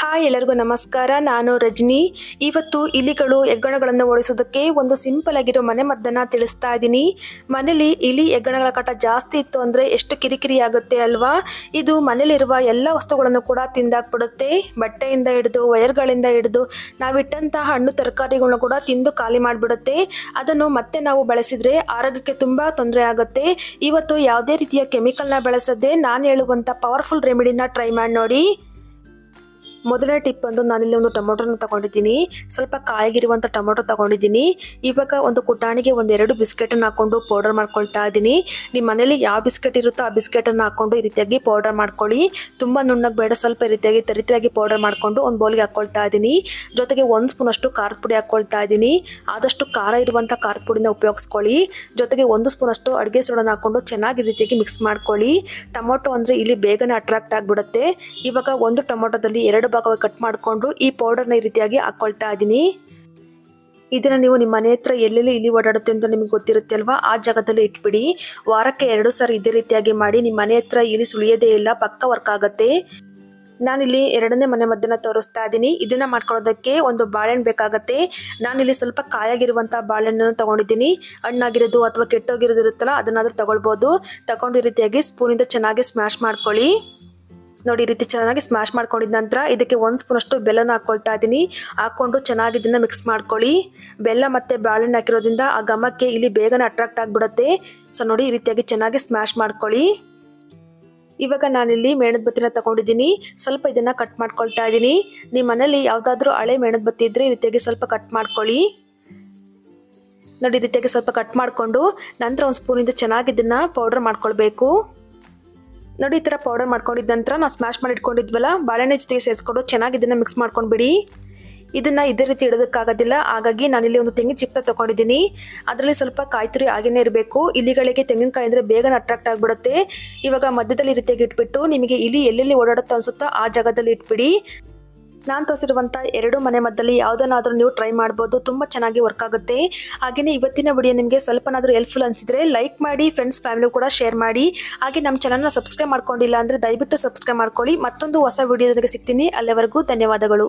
Hi ಎಲ್ಲರಿಗೂ ನಮಸ್ಕಾರ. ನಾನು ರಜನಿ. ಇವತ್ತು ಇಲಿಗಳು ಹೆಗ್ಗಣಗಳನ್ನು ಓಡಿಸೋದಕ್ಕೆ ಒಂದು ಸಿಂಪಲ್ ಆಗಿರೋ ಮನೆ ಮದ್ದನ್ನು ತಿಳಿಸ್ತಾ ಇದ್ದೀನಿ. ಮನೇಲಿ ಇಲಿ ಹೆಗ್ಗಣಗಳ ಕಾಟ ಜಾಸ್ತಿ ಇತ್ತು ಅಂದರೆ ಎಷ್ಟು ಕಿರಿಕಿರಿ ಆಗುತ್ತೆ ಅಲ್ವಾ? ಇದು ಮನೇಲಿರುವ ಎಲ್ಲ ವಸ್ತುಗಳನ್ನು ಕೂಡ ತಿಂದಾಕ್ಬಿಡುತ್ತೆ. ಬಟ್ಟೆಯಿಂದ ಹಿಡಿದು, ವೈರ್ಗಳಿಂದ ಹಿಡಿದು ನಾವಿಟ್ಟಂತಹ ಹಣ್ಣು ತರಕಾರಿಗಳನ್ನು ಕೂಡ ತಿಂದು ಖಾಲಿ ಮಾಡಿಬಿಡುತ್ತೆ. ಅದನ್ನು ಮತ್ತೆ ನಾವು ಬಳಸಿದರೆ ಆರೋಗ್ಯಕ್ಕೆ ತುಂಬ ತೊಂದರೆ ಆಗುತ್ತೆ. ಇವತ್ತು ಯಾವುದೇ ರೀತಿಯ ಕೆಮಿಕಲ್ನ ಬಳಸದೆ ನಾನು ಹೇಳುವಂಥ ಪವರ್ಫುಲ್ ರೆಮಿಡಿನ ಟ್ರೈ ಮಾಡಿ ನೋಡಿ. ಮೊದಲನೇ ಟಿಪ್ ಬಂದು ನಾನಿಲ್ಲಿ ಒಂದು ಟೊಮೊಟೊನ ತಗೊಂಡಿದ್ದೀನಿ. ಸ್ವಲ್ಪ ಕಾಯಿಗಿರುವಂಥ ಟೊಮೊಟೊ ತಗೊಂಡಿದ್ದೀನಿ. ಇವಾಗ ಒಂದು ಕುಟಾಣಿಗೆ ಒಂದೆರಡು ಬಿಸ್ಕೆಟನ್ನು ಹಾಕೊಂಡು ಪೌಡರ್ ಮಾಡ್ಕೊಳ್ತಾ ಇದ್ದೀನಿ. ನಿಮ್ಮ ಮನೇಲಿ ಯಾವ ಬಿಸ್ಕೆಟ್ ಇರುತ್ತೋ ಆ ಬಿಸ್ಕೆಟನ್ನು ಹಾಕೊಂಡು ಈ ರೀತಿಯಾಗಿ ಪೌಡರ್ ಮಾಡ್ಕೊಳ್ಳಿ. ತುಂಬ ನುಣ್ಣಗೆ ಬೇಡ, ಸ್ವಲ್ಪ ಈ ರೀತಿಯಾಗಿ ತರಿತರಿಯಾಗಿ ಪೌಡರ್ ಮಾಡ್ಕೊಂಡು ಒಂದು ಬೌಲ್ಗೆ ಹಾಕ್ಕೊಳ್ತಾ ಇದ್ದೀನಿ. ಜೊತೆಗೆ ಒಂದು ಸ್ಪೂನ್ ಅಷ್ಟು ಖಾರದ ಪುಡಿ ಹಾಕ್ಕೊಳ್ತಾ ಇದ್ದೀನಿ. ಆದಷ್ಟು ಖಾರ ಇರುವಂಥ ಖಾರದ ಪುಡಿನ ಉಪಯೋಗಿಸ್ಕೊಳ್ಳಿ. ಜೊತೆಗೆ ಒಂದು ಸ್ಪೂನ್ ಅಷ್ಟು ಅಡುಗೆ ಸೋಡನ ಹಾಕೊಂಡು ಚೆನ್ನಾಗಿ ರೀತಿಯಾಗಿ ಮಿಕ್ಸ್ ಮಾಡ್ಕೊಳ್ಳಿ. ಟೊಮೊಟೊ ಅಂದರೆ ಇಲ್ಲಿ ಬೇಗನೆ ಅಟ್ರಾಕ್ಟ್ ಆಗಿಬಿಡುತ್ತೆ. ಇವಾಗ ಒಂದು ಟೊಮೊಟೊದಲ್ಲಿ ಎರಡು ಭಾಗವಾಗಿ ಕಟ್ ಮಾಡಿಕೊಂಡು ಈ ಪೌಡರ್ನ ಈ ರೀತಿಯಾಗಿ ಹಾಕ್ಕೊಳ್ತಾ ಇದ್ದೀನಿ ಇದನ್ನ ನೀವು ನಿಮ್ಮ ಮನೆ ಹತ್ರ ಎಲ್ಲೆಲ್ಲಿ ಇಲ್ಲಿ ಓಡಾಡುತ್ತೆ ಅಂತ ನಿಮಗೆ ಗೊತ್ತಿರುತ್ತೆ ಅಲ್ವಾ? ಆ ಜಾಗದಲ್ಲಿ ಇಟ್ಬಿಡಿ. ವಾರಕ್ಕೆ ಎರಡು ಸಾರಿ ಇದೇ ರೀತಿಯಾಗಿ ಮಾಡಿ ನಿಮ್ಮ ಮನೆ ಹತ್ರ ಇಲ್ಲಿ ಸುಳಿಯೋದೇ ಇಲ್ಲ, ಪಕ್ಕ ವರ್ಕ್ ಆಗುತ್ತೆ. ನಾನಿಲ್ಲಿ ಎರಡನೇ ಮನೆ ಮದ್ದನ್ನ ತೋರಿಸ್ತಾ ಇದ್ದೀನಿ ಇದನ್ನ ಮಾಡ್ಕೊಳ್ಳೋದಕ್ಕೆ ಒಂದು ಬಾಳೆಹಣ್ಣು ಬೇಕಾಗತ್ತೆ. ನಾನಿಲ್ಲಿ ಸ್ವಲ್ಪ ಕಾಯಾಗಿರುವಂಥ ಬಾಳೆಹಣ್ಣನ್ನು ತಗೊಂಡಿದ್ದೀನಿ. ಹಣ್ಣಾಗಿರೋದು ಅಥವಾ ಕೆಟ್ಟೋಗಿರೋದಿರುತ್ತಲ್ಲ ಅದನ್ನಾದರೂ ತಗೊಳ್ಬೋದು. ತಗೊಂಡು ರೀತಿಯಾಗಿ ಸ್ಪೂನಿಂದ ಚೆನ್ನಾಗಿ ಸ್ಮ್ಯಾಶ್ ಮಾಡ್ಕೊಳ್ಳಿ. ನೋಡಿ, ಈ ರೀತಿ ಚೆನ್ನಾಗಿ ಸ್ಮ್ಯಾಶ್ ಮಾಡ್ಕೊಂಡಿದ ನಂತರ ಇದಕ್ಕೆ ಒಂದು ಸ್ಪೂನ್ ಅಷ್ಟು ಬೆಲ್ಲನ ಹಾಕ್ಕೊಳ್ತಾ ಇದ್ದೀನಿ ಹಾಕ್ಕೊಂಡು ಚೆನ್ನಾಗಿ ಇದನ್ನ ಮಿಕ್ಸ್ ಮಾಡ್ಕೊಳ್ಳಿ. ಬೆಲ್ಲ ಮತ್ತೆ ಬಾಳೆಹಣ್ಣು ಹಾಕಿರೋದ್ರಿಂದ ಆ ಘಮಕ್ಕೆ ಇಲ್ಲಿ ಬೇಗನೆ ಅಟ್ರಾಕ್ಟ್ ಆಗಿಬಿಡುತ್ತೆ. ಸೊ ನೋಡಿ, ಈ ರೀತಿಯಾಗಿ ಚೆನ್ನಾಗಿ ಸ್ಮ್ಯಾಶ್ ಮಾಡ್ಕೊಳ್ಳಿ. ಇವಾಗ ನಾನಿಲ್ಲಿ ಮೇಣದ ಬತ್ತಿನ ತಗೊಂಡಿದ್ದೀನಿ. ಸ್ವಲ್ಪ ಇದನ್ನ ಕಟ್ ಮಾಡ್ಕೊಳ್ತಾ ಇದ್ದೀನಿ ನಿಮ್ಮ ಮನೇಲಿ ಯಾವುದಾದ್ರೂ ಹಳೆ ಮೇಣದ ಬತ್ತಿ ಇದ್ರೆ ಈ ರೀತಿಯಾಗಿ ಸ್ವಲ್ಪ ಕಟ್ ಮಾಡ್ಕೊಳ್ಳಿ. ನೋಡಿ, ಈ ರೀತಿಯಾಗಿ ಸ್ವಲ್ಪ ಕಟ್ ಮಾಡಿಕೊಂಡು ನಂತರ ಒಂದು ಸ್ಪೂನಿಂದ ಚೆನ್ನಾಗಿ ಇದನ್ನ ಪೌಡರ್ ಮಾಡ್ಕೊಳ್ಬೇಕು. ನೋಡಿ, ಈ ಥರ ಪೌಡರ್ ಮಾಡ್ಕೊಂಡಿದ್ದ ನಂತರ ನಾವು ಸ್ಮ್ಯಾಶ್ ಮಾಡಿ ಇಟ್ಕೊಂಡಿದ್ವಲ್ಲ, ಬಾಳೆಹಣ್ಣೆ ಜೊತೆಗೆ ಸೇರಿಸ್ಕೊಂಡು ಚೆನ್ನಾಗಿ ಇದನ್ನು ಮಿಕ್ಸ್ ಮಾಡ್ಕೊಂಡ್ಬಿಡಿ. ಇದನ್ನು ಇದೇ ರೀತಿ ಇಡೋದಕ್ಕಾಗೋದಿಲ್ಲ, ಹಾಗಾಗಿ ನಾನಿಲ್ಲಿ ಒಂದು ತೆಂಗಿನ ಚಿಪ್ಪ ತೊಗೊಂಡಿದ್ದೀನಿ. ಅದರಲ್ಲಿ ಸ್ವಲ್ಪ ಕಾಯಿ ತುರಿ ಆಗೇನೆ ಇರಬೇಕು. ಇಲಿಗಳಿಗೆ ತೆಂಗಿನಕಾಯಿ ಅಂದರೆ ಬೇಗನೆ ಅಟ್ರಾಕ್ಟ್ ಆಗಿಬಿಡುತ್ತೆ. ಇವಾಗ ಮಧ್ಯದಲ್ಲಿ ರೀತಿಯಾಗಿ ಇಟ್ಬಿಟ್ಟು ನಿಮಗೆ ಇಲಿ ಎಲ್ಲೆಲ್ಲಿ ಓಡಾಡುತ್ತೋ ಅನಿಸುತ್ತೋ ಆ ಜಾಗದಲ್ಲಿ ಇಟ್ಬಿಡಿ. ನಾನು ತೋರಿಸಿರುವಂಥ ಎರಡು ಮನೆ ಮದ್ದಲ್ಲಿ ಯಾವುದನ್ನಾದ್ರೂ ನೀವು ಟ್ರೈ ಮಾಡ್ಬೋದು, ತುಂಬ ಚೆನ್ನಾಗಿ ವರ್ಕ್ ಆಗುತ್ತೆ. ಹಾಗೆಯೇ ಇವತ್ತಿನ ವಿಡಿಯೋ ನಿಮಗೆ ಸ್ವಲ್ಪನಾದರೂ ಹೆಲ್ಪ್ಫುಲ್ ಅನಿಸಿದ್ರೆ ಲೈಕ್ ಮಾಡಿ ಫ್ರೆಂಡ್ಸ್ ಫ್ಯಾಮಿಲಿ ಕೂಡ ಶೇರ್ ಮಾಡಿ. ಹಾಗೆ ನಮ್ಮ ಚಾನಲ್ನ ಸಬ್ಸ್ಕ್ರೈಬ್ ಮಾಡ್ಕೊಂಡಿಲ್ಲ ಅಂದರೆ ದಯವಿಟ್ಟು ಸಬ್ಸ್ಕ್ರೈಬ್ ಮಾಡ್ಕೊಳ್ಳಿ. ಮತ್ತೊಂದು ಹೊಸ ವಿಡಿಯೋದೊಂದಿಗೆ ಸಿಗ್ತೀನಿ. ಅಲ್ಲಿವರೆಗೂ ಧನ್ಯವಾದಗಳು.